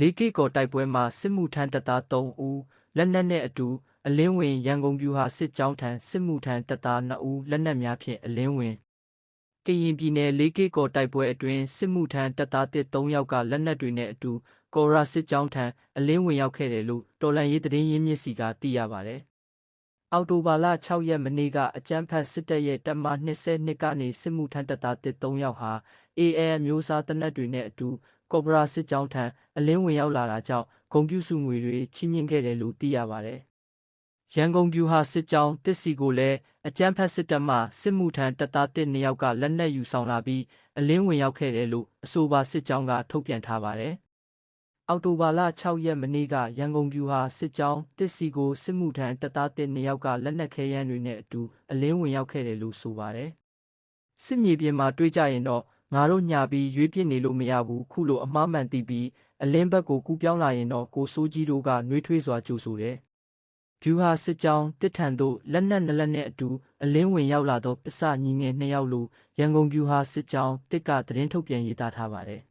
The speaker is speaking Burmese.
လေးကေကော်တိုက်ပွဲမှာစစ်မှုထမ်းတပ်သား3ဦးလက်နက်နဲ့အတူအလင်းဝင်ရန်ကုန်ပြူဟာစစ်ကြောင်းထံစစ်မှုထမ်းတပ်သား2ဦးလက်နက်များဖြင့်အလင်းဝင်ကရင်ပြည်နယ်လေးကေကော်တိုက်ပွဲအတွင်းစစ်မှုထမ်းတပ်သား3ယောက်ကလက်နက်တွေနဲ့အတူကော်ရာစစ်ကြောင်းထံအလင်းဝင်ရောက်ခဲ့တယ်လို့တော်လန်ရေးသတင်းရင်းမြစ်စီကသိရပါတယ်။အောက်တိုဘာလ6ရက်မနေ့ကအကြမ်းဖက်စစ်တပ်ရဲ့တပ်မ22ကနေစစ်မှုထမ်းတပ်သား3ယောက်ဟာ AA မျိုးစားတပ်နက်တွေနဲ့အတူ ကော်ဘရာစစ်ကြောင်းထံအလင်းဝင်ရောက်လာတာကြောင့်ဂုံပြူစုငွေတွေချီးမြှင့်ခဲ့တယ်လို့သိရပါတယ်။ရန်ကုန်ပြူဟာစစ်ကြောင်းတစ်စီကိုလည်းအကြမ်းဖက်စစ်တပ်မှစစ်မှုထမ်းတပ်သားတစ်နှစ်ယောက်ကလက်နက်ယူဆောင်လာပြီးအလင်းဝင်ရောက်ခဲ့တယ်လို့အဆိုပါစစ်ကြောင်းကထုတ်ပြန်ထားပါတယ်။အောက်တိုဘာလ6ရက်မနေ့ကရန်ကုန်ပြူဟာစစ်ကြောင်းတစ်စီကိုစစ်မှုထမ်းတပ်သားတစ်နှစ်ယောက်ကလက်နက်ခဲယမ်းတွေနဲ့အတူအလင်းဝင်ရောက်ခဲ့တယ်လို့ဆိုပါတယ်။စစ်မြေပြင်မှာတွေးကြရင်တော့ ငါတို့ညာပြီးရွေးပြစ်နေလို့မရဘူးခုလိုအမှားမှန်သိပြီးအလင်းဘက်ကိုကူးပြောင်းလာရင်တော့ကိုစိုးကြီးတို့ကနှွေးထွေးစွာကြိုဆိုတယ်။ဗျူဟာစစ်ကြောင်းတစ်ထန်တို့လက်နက်နလက်နဲ့အတူအလင်းဝင်ရောက်လာသောပစ္စညီငယ်နှစ်ယောက်လိုရန်ကုန်ဗျူဟာစစ်ကြောင်းတစ်ကသတင်းထုတ်ပြန်ရေးသားထားပါတယ်